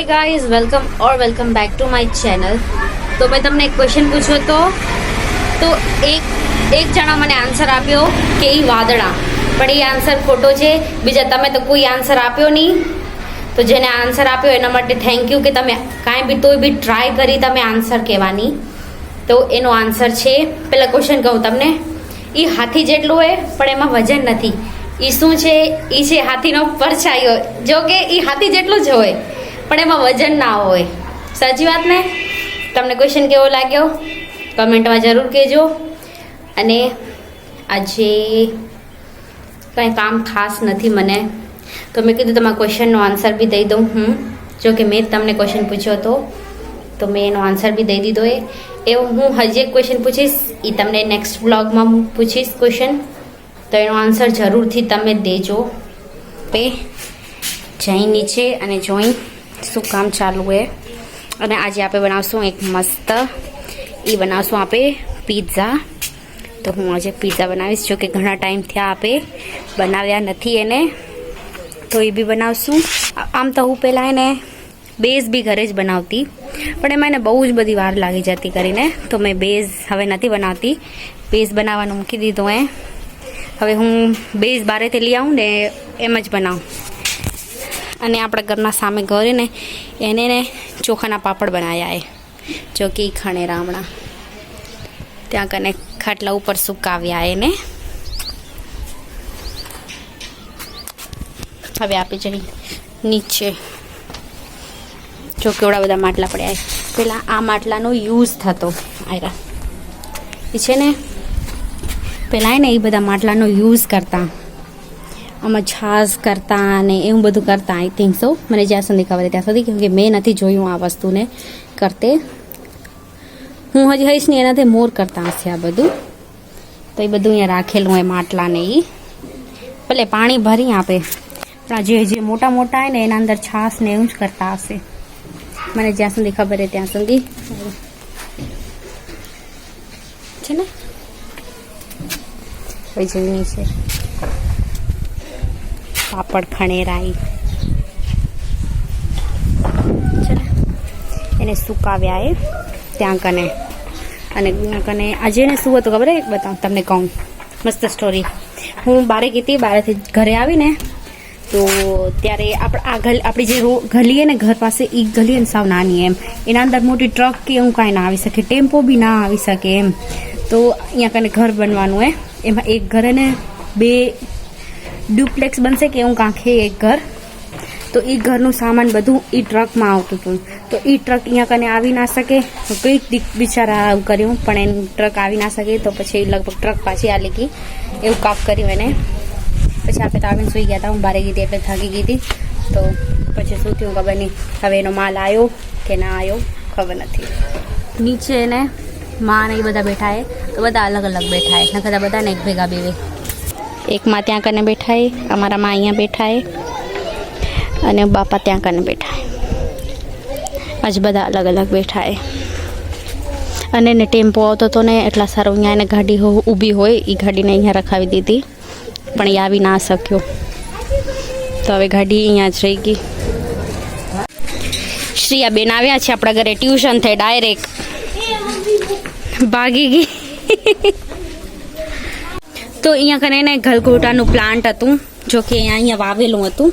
Hi guys welcome or welcome back to my channel તો મેં તમને એક ક્વેશ્ચન પૂછ્યો હતો તો એક એક જણા મને આન્સર આપ્યો કે એ વાદળા. પણ એ આન્સર ખોટો છે. બીજા તમે તો કોઈ આન્સર આપ્યો નહીં. તો જેને આન્સર આપ્યો એના માટે થેન્ક યુ કે તમે કાંઈ બી તોય બી ટ્રાય કરી તમે આન્સર કહેવાની. તો એનો આન્સર છે, પેલા ક્વેશ્ચન કહું તમને. એ હાથી જેટલું હોય પણ એમાં વજન નથી. એ શું છે? એ છે હાથીનો પરછાયો. જો કે એ હાથી જેટલું જ હોય. પણ એમાં વજન ના હોય. સાચી વાત ને? તમને ક્વેશ્ચન કેવો લાગ્યો? કમેન્ટમાં જરૂર કહેજો. અને આજે કાંઈ કામ ખાસ નથી મને. તો મેં કીધું તમારા ક્વેશ્ચનનો આન્સર બી દઈ દઉં હું. જો કે મેં તમને ક્વેશ્ચન પૂછ્યો હતો, તો મેં એનો આન્સર બી દઈ દીધો એ. એવું હું હજી એક ક્વેશ્ચન પૂછીશ એ તમને નેક્સ્ટ બ્લોગમાં પૂછીશ ક્વેશ્ચન તો એનો આન્સર જરૂરથી તમે દેજો. પે જઈ નીચે અને જોઈ શું કામ ચાલુ છે અને આજે આપણે બનાવશું એક મસ્ત એ બનાવશું આપણે પીઝા તો હું આજે પિઝા બનાવીશ જો કે ઘણા ટાઈમથી આપે બનાવ્યા નથી એને. તો એ બી બનાવશું. આમ તો હું પહેલાં એને બેઝ બી ઘરે જ બનાવતી, પણ એમાં એને બહુ જ બધી વાર લાગી જતી કરીને. તો મેં બેઝ હવે નથી બનાવતી. બેઝ બનાવવાનું મૂકી દીધું એ હવે હું બેઝ બારેથી લઈ આવું ને એમ જ બનાવું. અને આપણા ઘરના સામે ઘરેને એને ને ચોખાના પાપડ બનાવ્યા એ. જો કે ખણેરા હમણાં ત્યાં કને ખાટલા ઉપર સુકાવ્યા એને. હવે આપી જઈ નીચે. જો કેવડા બધા માટલા પડ્યા પહેલાં આ માટલાનો યુઝ થતો આયરા. એ છે ને, પેલા ને એ બધા માટલાનો યુઝ કરતા. આમાં છાશ કરતા અને એવું બધું કરતા આઈ થિંક સો મને જ્યાં સુધી ખબર ત્યાં સુધી, કેમ કે મેં નથી જોયું આ વસ્તુને કરતે. હું હજી હઈશ ને એનાથી મોર કરતા હશે આ બધું. તો એ બધું અહીંયા રાખેલું હોય માટલાને એ ભલે પાણી ભરી આપે, પણ જે જે મોટા મોટા હોય ને, એના અંદર છાશ ને એવું જ કરતા હશે. મને જ્યાં સુધી ખબર ત્યાં સુધી. છે ને? હવે નહીં છે. પાપડ ખણેરાઈ. છે ને એને સુકાવ્યા એ. ત્યાં કને. અને કને. આજે એને શું હતું ખબર બતાવું, તમને કહું. મસ્ત સ્ટોરી હું બારે ગીતી બારેથી ઘરે આવીને, તો ત્યારે આપણે આ ગલી, આપણી જે રો, ગલી ને, ઘર પાસે એ ગલી ને, સાવ નાની એમ. એના અંદર મોટી ટ્રક કે એવું કાંઈ ના આવી શકે, ટેમ્પો બી ના આવી શકે એમ. તો અહીંયા કને ઘર બનવાનું હે. એમાં એક ઘરે ને બે ડુપ્લેક્સ બનશે કે એવું કાંખે એક ઘર? તો એ ઘરનું સામાન બધું એ ટ્રકમાં આવતું હતું. તો એ ટ્રક અહીંયા કને આવી ના શકે. કંઈક દીક બિચારા આવું કર્યું, પણ એનું ટ્રક આવી ના શકે. તો પછી લગભગ ટ્રક પાછી આ ગઈ. એવું કાપ કર્યું એને. પછી આપણે તો આવીને સુઈ ગયા હતા હું બારે ગીધી એટલે થાકી ગઈ હતી. તો પછી શું થયું ખબર નહીં. હવે એનો માલ આવ્યો કે ના આવ્યો ખબર નથી. નીચે એને માં ને એ બધા બેઠા હે. તો બધા અલગ અલગ બેઠા હે. નકર બધા ને એક ભેગા બેવે એક માં ત્યાં કને બેઠા અમારા માં અહીંયા બેઠા એ અને બાપા ત્યાં કને બેઠા એ આજ બધા અલગ અલગ બેઠા એ અને એને ટેમ્પો આવતો હતો ને એટલા સારો અહીંયા એને ગાડી ઊભી હોય એ ગાડીને અહીંયા રખાવી દીધી. પણ એ આવી ના શક્યો. તો હવે ગાડી અહીંયા જ રહી ગઈ. શ્રીયા બેન આવ્યા છે આપણા ઘરે. ટ્યુશન થઈ, ડાયરેક્ટ. ભાગી ગઈ. તો અહીંયા કને એને ગલગોટાનું પ્લાન્ટ હતું, જો કે અહીંયા અહીંયા વાવેલું હતું.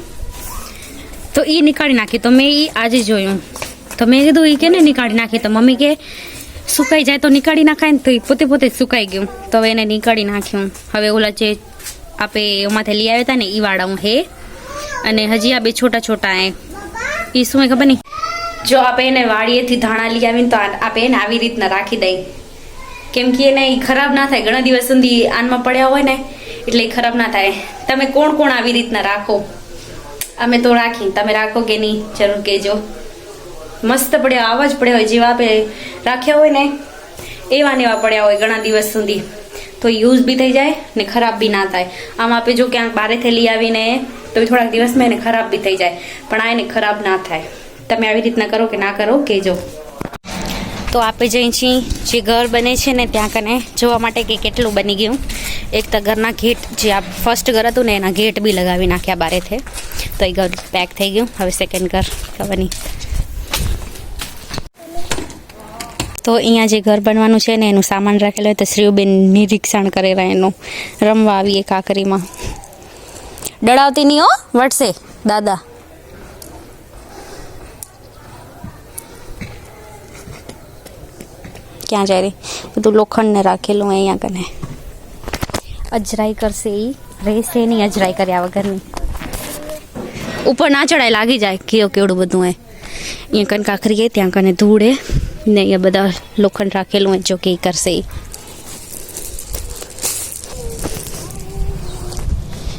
તો એ નીકાળી નાખી. તો મેં એ આજે જોયું. તો મેં કીધું એ કે ને નીકાળી નાખી? તો મમ્મી કે, સુકાઈ જાય તો નીકાળી નાખાય ને. તો એ પોતે પોતે સુકાઈ ગયું. તો હવે એને નીકાળી નાખ્યું. હવે ઓલા જે આપણે એમાંથી લઈ આવ્યા હતા ને એ વાળા હે અને હજી આ બે છોટા છોટા એ એ શું ખબર નહીં? જો આપણે એને વાડીએથી ધાણા લઈ આવીને તો આપણે એને આવી રીતના રાખી દઈ. કેમ કે એને ખરાબ ના થાય. ઘણા દિવસ સુધી આનમાં પડ્યા હોય ને, એટલે ખરાબ ના થાય. તમે કોણ કોણ આવી રીતના રાખો? અમે તો રાખી. તમે રાખો કે નહીં? જરૂર કહેજો. મસ્ત પડ્યા, આવા જ પડ્યા હોય. જેવા આપણે રાખ્યા હોય ને, એવા ને એવા પડ્યા હોય ઘણા દિવસ સુધી. તો યુઝ બી થઈ જાય ને ખરાબ બી ના થાય. આમ આપણે જો ક્યાંક બારેથી લઈ આવીને, તો થોડાક દિવસમાં એને ખરાબ બી થઈ જાય. પણ આ એને ખરાબ ના થાય. તમે આવી રીતના કરો કે ના કરો, કહેજો. તો આપણે જઈ છીએ જે ઘર બને છે ને ત્યાં કને જોવા માટે કે કેટલું બની ગયું. એક તો ઘરના ગેટ, જે આ ફર્સ્ટ ઘર હતું ને, એના ગેટ બી લગાવી નાખ્યા બારેથે. તો એ ઘર પેક થઈ ગયું. હવે સેકન્ડ ઘર ખબર તો અહીંયા જે ઘર બનવાનું છે ને, એનું સામાન રાખેલું હોય તો શ્રીઓબેન નિરીક્ષણ કરેલા એનું રમવા આવીએ કાકરીમાં. ડળાવતી નહીં હો, વટશે. દાદા. ક્યાં જાય રે? બધું લોખંડને રાખેલું અહીંયા કને. અજરાઈ કરશે એ રહેશે નહીં અજરાઈ કર્યા વગરની. ઉપર ના ચડાય લાગી જાય. કયો કેવડું બધું એ અહીંયા કન કાકરીએ ત્યાં કને ધૂળે ને અહીંયા બધા લોખંડ રાખેલું હોય જો કે ઈ કરશે ઈ.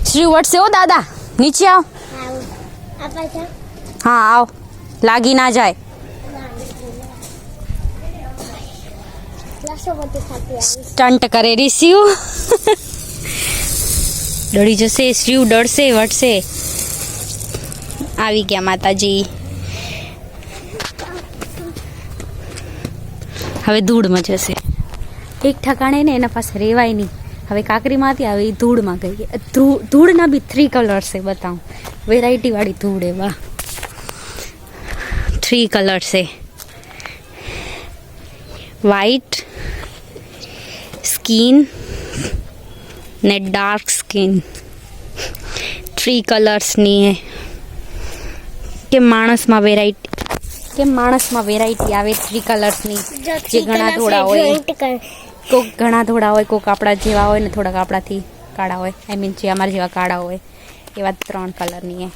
શ્રી વટશે ઓ દાદા. નીચે આવ. હા આવ. લાગી ના જાય. સ્ટન્ટ કરે રીસ્યુ. ડળી જશે શિવ ડળશે વટશે આવી ગયા માતાજી. હવે ધૂળમાં જશે. એક ઠકાણે ને એના પાસે રેવાય નહીં. હવે કાકરીમાંથી આવે એ ધૂળમાં ગઈ. ધૂળના બી થ્રી કલર્સ છે બતાવું. વેરાયટી વાળી ધૂળ એવા. થ્રી કલર છે. વ્હાઈટ સ્કીન ને ડાર્ક સ્કીન થ્રી કલર્સની કે માણસમાં વેરાયટી કે માણસમાં વેરાયટી આવે થ્રી કલર્સની જે ઘણા ધોળા હોય. કોઈક ઘણા ધોળા હોય કોઈક આપણા જેવા હોય ને થોડાક આપણાથી કાળા હોય. આઈ મીન જે અમારા જેવા કાળા હોય. એવા ત્રણ કલરની એ.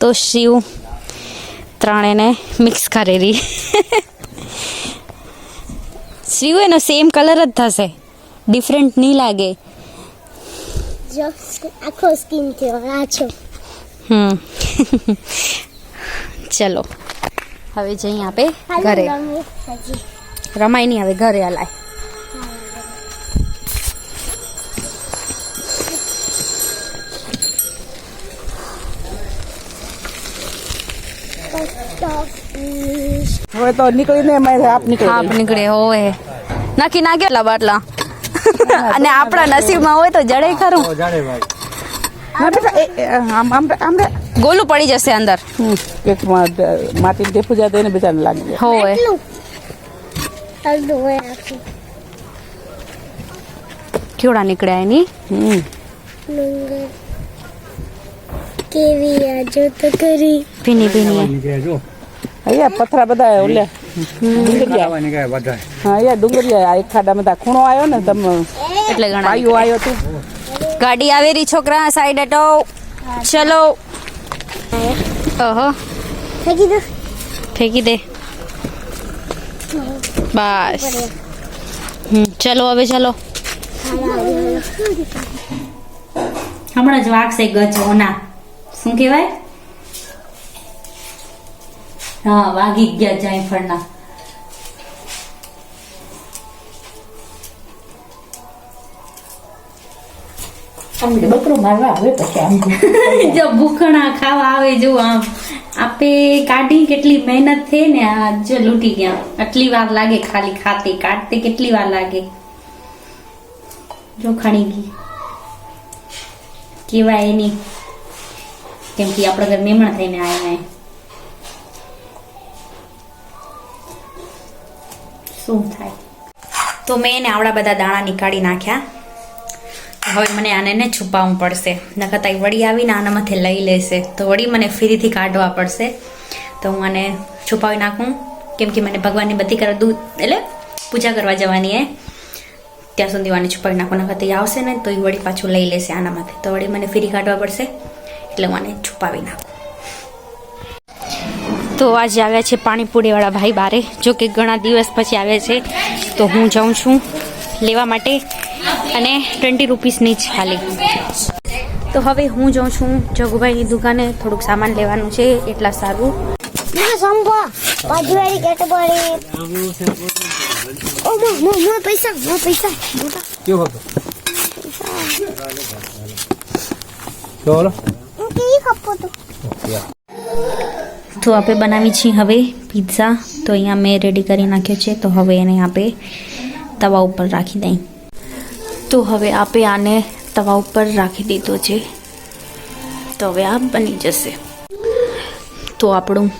તો શિવ ત્રણેને મિક્સ કરેલી. શિવ એનો સેમ કલર જ થશે. ડિફરન્ટ નહીં લાગે. જો આખો સ્કીન થયો આછો હમ. ચલો. હવે જઈએ આપે ઘરે. રમાય નહીં હવે ઘરે હલાય. હવે તો નીકળીને આપ નીકળી આપ નીકળે હોય નાખી ના કેટલા બાટલા. અને આપણા નસીબમાં હોય તો જડે ખરું. જડે આમ ગોલું પડી જશે અંદર. એક માટી ટેપુ જાય એને બિચારાને લાગી જાય. હોય કેવડા નીકળ્યા એની? કેવી આજો તો કરી ભીની ભીની. અહીંયા પથરા બધા ઓલે. ડુંગરિયા. હા અહીંયા ડુંગરિયા એક ખાડા બધા ખૂણો આવ્યો ને તમે એટલે ઘણા પાયો આવ્યો તું. ગાડી આવેરી છોકરા સાઈડ હટો. ચલો. ઓહો. ફેંકી દે. ફેંકી દે. બસ. ચલો હવે ચલો. હમણાં જ વાગશે ગજોના. શું કહેવાય? હા વાગી ગયા જાયફળના. બકરો મારવા આવે પછી આમ. જો ભૂખણા ખાવા આવે જો આમ. આપે કાઢી કેટલી મહેનત થઈ ને આ જો લૂંટી ગયા. આટલી વાર લાગે ખાલી ખાતે કાઢતે કેટલી વાર લાગે. જો ખાણી ગઈ. કેવાય એની. કેમ કે આપણા ઘર મહેમાન થઈને આવ્યા શું થાય? તો મેં એને આવડા બધા દાણા નીકાળી નાખ્યા. હવે મને આને છુપાવવું પડશે. તાઈ વળી આવીને આનામાંથી લઈ લેશે. તો વળી મને ફરીથી કાઢવા પડશે. તો હું આને છુપાવી નાખું. કેમ કે મને ભગવાનની બધી કરે દૂધ એટલે પૂજા કરવા જવાની હે. ત્યાં સુધી આને છુપાવી નાખું. નકર તે આવશે ને તો એ વળી પાછું લઈ લેશે આનામાંથી તો વળી મને ફરી કાઢવા પડશે. એટલે હું આને છુપાવી નાખું. તો આજે આવ્યા છે પાણીપુરીવાળા ભાઈ બારે જો કે ઘણા દિવસ પછી આવ્યા છે તો હું જાઉં છું લેવા માટે. અને ટ્વેન્ટી રૂપીસની જ ખાલી તો હવે હું જાઉં છું જગુભાઈની દુકાને થોડુંક સામાન લેવાનું છે એટલા સારું. પૈસા પૈસા. કેવો હું કેવી ખપો તો આપણે બનાવી છીએ હવે પિઝા તો અહીંયા મેં રેડી કરી નાખ્યો છે. તો હવે એને આપણે તવા ઉપર રાખી દઈ. તો હવે આપણે આને તવા ઉપર રાખી દીધો છે. તો હવે આ બની જશે. તો આપણું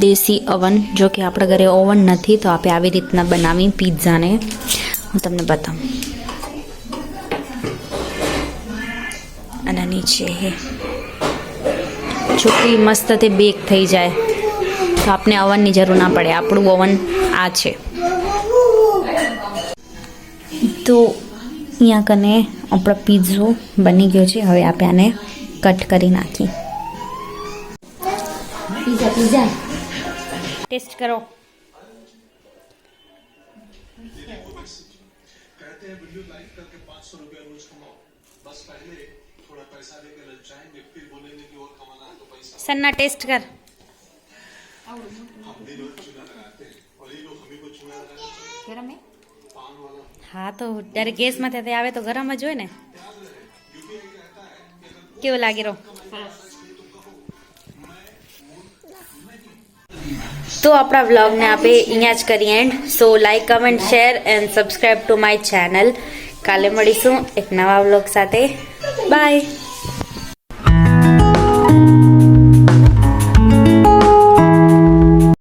દેશી અવન જો કે આપણા ઘરે ઓવન નથી, તો આપણે આવી રીતના બનાવી પિઝાને હું તમને બતાવું. અને નીચે છોકરી મસ્ત તે બેક થઈ જાય. તો આપણે અવનની જરૂર ના પડે. આપણું ઓવન આ છે. તો અહીંયા કને આપણો પીઝો બની ગયો છે. હવે આપણે આને કટ કરી નાખી પીઝા પીઝા ટેસ્ટ કરો. સન્ના ટેસ્ટ કર હા તો જ્યારે ગેસમાંથી તે आवे તો ગરમ જ હોય ને કેવો લાગી રહ્યો તો આપણા વ્લોગને આપણે અહીંયા જ કરીએ and so like comment share and subscribe to my channel કાલે મળીશું એક નવા વ્લોગ સાથે Bye!